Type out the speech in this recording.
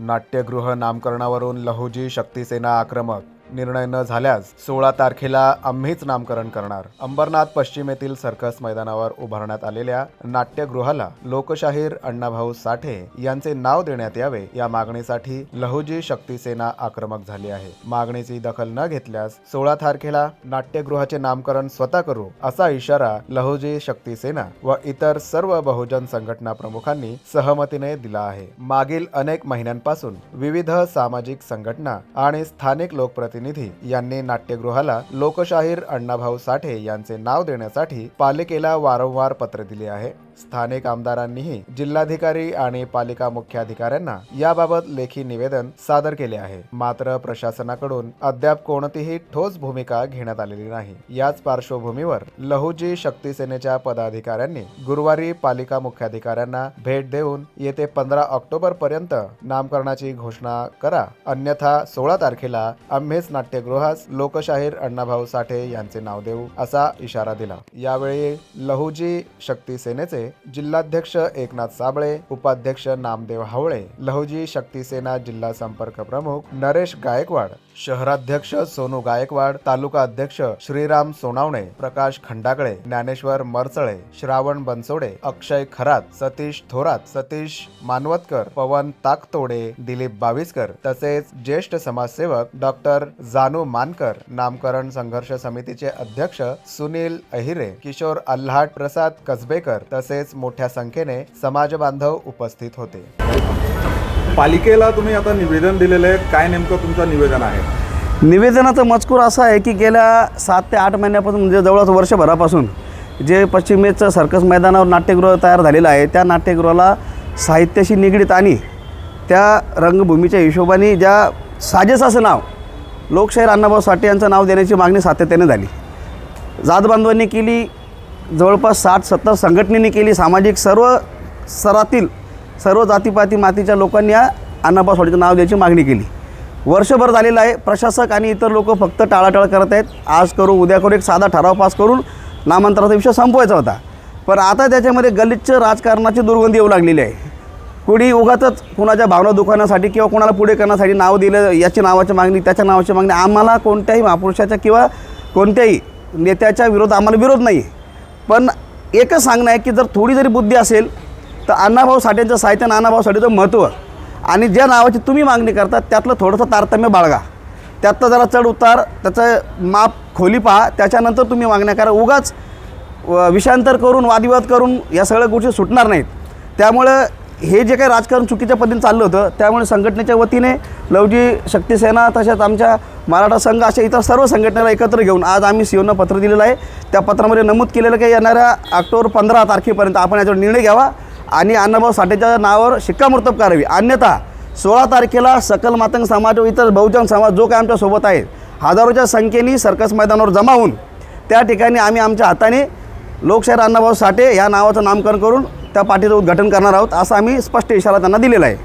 नाट्यगृह नामकरणावरून लहुजी शक्तीसेना आक्रमक निर्णय न झाल्यास सोळा तारखेला आम्हीच नामकरण करणार. अंबरनाथ पश्चिमेतील सर्कस मैदानावर उभारण्यात आलेल्या नाट्यगृहाला लोकशाहीर अण्णाभाऊ साठे यांचे नाव देण्यात यावे या मागणीसाठी लहुजी शक्तीसेना आक्रमक झाली आहे. मागणीची दखल न घेतल्यास सोळा तारखेला नाट्यगृहाचे नामकरण स्वतः करू असा इशारा लहुजी शक्तीसेना व इतर सर्व बहुजन संघटना प्रमुखांनी सहमतीने दिला आहे. मागील अनेक महिन्यांपासून विविध सामाजिक संघटना आणि स्थानिक लोकप्रतिनिधी यांनी नाट्यगृहाला लोकशाहीर अण्णाभाऊ साठे यांचे नाव देण्यासाठी पालिकेला वारंवार पत्र दिले आहे. स्थानिक आमदारांनीही जिल्हाधिकारी आणि पालिका मुख्याधिकाऱ्यांना याबाबत लेखी निवेदन सादर केले आहे. मात्र प्रशासनाकडून अद्याप कोणतीही ठोस भूमिका घेण्यात आलेली नाही. याच पार्श्वभूमीवर लहुजी शक्तीसेनेच्या पदाधिकाऱ्यांनी गुरुवारी पालिका मुख्याधिकाऱ्यांना भेट देऊन येते पंधरा ऑक्टोबर पर्यंत नामकरणाची घोषणा करा. अन्यथा सोळा तारखेला आम्हीच नाट्यगृहास लोकशाहीर अण्णाभाऊ साठे यांचे नाव देऊ असा इशारा दिला. यावेळी लहुजी शक्ती सेनेचे जिल्हाध्यक्ष एकनाथ साबळे उपाध्यक्ष नामदेव हावळे लहुजी शक्ती सेना जिल्हा संपर्क प्रमुख नरेश गायकवाड शहराध्यक्ष सोनू गायकवाड तालुका अध्यक्ष श्रीराम सोनावणे प्रकाश खंडाकळे ज्ञानेश्वर मरचळे श्रावण बनसोडे अक्षय खरात सतीश थोरात सतीश मानवतकर पवन ताकतोडे दिलीप बाविस्कर तसेच ज्येष्ठ समाजसेवक डॉक्टर जानू मानकर नामकरण संघर्ष समितीचे अध्यक्ष सुनील अहिरे किशोर अल्हाट प्रसाद कसबेकर तसेच मोठ्या संख्येने समाज बांधव उपस्थित होते. पालिकेला तुम्ही आता निवेदन दिलेलं आहे. काय नेमकं तुमचं निवेदन आहे? निवेदनाचा मजकूर असा आहे की गेल्या सात ते आठ महिन्यापासून म्हणजे जवळच वर्षभरापासून जे पश्चिमेचं सर्कस मैदानावर नाट्यगृह तयार झालेलं आहे त्या नाट्यगृहाला साहित्याशी निगडीत आणि त्या रंगभूमीच्या हिशोबाने ज्या साजेसाचं नाव लोकशाहीर अण्णाभाऊ साठे यांचं नाव देण्याची मागणी सातत्याने झाली. जातबांधवांनी केली जवळपास साठ सत्तर संघटनेने केली सामाजिक सर्व स्तरातील सर्व जातीपाती मातीच्या लोकांनी या अण्णाभाऊ साठेचं नाव द्यायची मागणी केली. वर्षभर झालेलं आहे. प्रशासक आणि इतर लोक फक्त टाळाटाळ करत आहेत. आज करू उद्या करू एक साधा ठराव पास करून नामांतराचा विषय संपवायचा होता. पण आता त्याच्यामध्ये गलिच्छ राजकारणाची दुर्गंधी येऊ लागलेली आहे. कुणी उगाचच कुणाच्या भावना दुखावण्यासाठी किंवा कुणाला पुढे करण्यासाठी नाव दिलं याची नावाची मागणी त्याच्या नावाची मागणी आम्हाला कोणत्याही महापुरुषाच्या किंवा कोणत्याही नेत्याच्या विरोध आम्हाला विरोध नाही पण एकच सांगणं आहे की जर थोडी जरी बुद्धी असेल तर अण्णाभाऊ साठेंचं साहित्य आणि अण्णाभाऊ साठेचं महत्त्व. आणि ज्या नावाची तुम्ही मागणी करता त्यातलं थोडंसं तारतम्य बाळगा. त्यातलं जरा चढ उतार त्याचं माप खोली पहा त्याच्यानंतर तुम्ही मागण्या करा. उगाच व- करून वादविवाद करून या सगळ्या गोष्टी सुटणार नाहीत. त्यामुळं हे जे काही राजकारण चुकीच्या पद्धतीने चाललं होतं त्यामुळे संघटनेच्या वतीने लवजी शक्तीसेना तसेच आमच्या मराठा संघ अशा इतर सर्व संघटनेला एकत्र घेऊन आज आम्ही सीओनं पत्र दिलेलं आहे. त्या पत्रामध्ये नमूद केलेलं की येणाऱ्या ऑक्टोबर पंधरा तारखेपर्यंत आपण याच्यावर निर्णय घ्यावा. आणि अण्णाभाऊ साठेच्या नावावर शिक्कामोर्तब करावी. अन्यथा सोळा तारखेला सकल मातंग समाज व इतर बहुजन समाज जो काय आमच्यासोबत आहे हजारोच्या संख्येने सर्कस मैदानावर जमा होऊन त्या ठिकाणी आम्ही आमच्या हाताने लोकशाहीर अण्णाभाऊ साठे या नावाचं नामकरण करून त्या पार्टीचं उद्घाटन करणार आहोत असा आम्ही स्पष्ट इशारा त्यांना दिलेला आहे.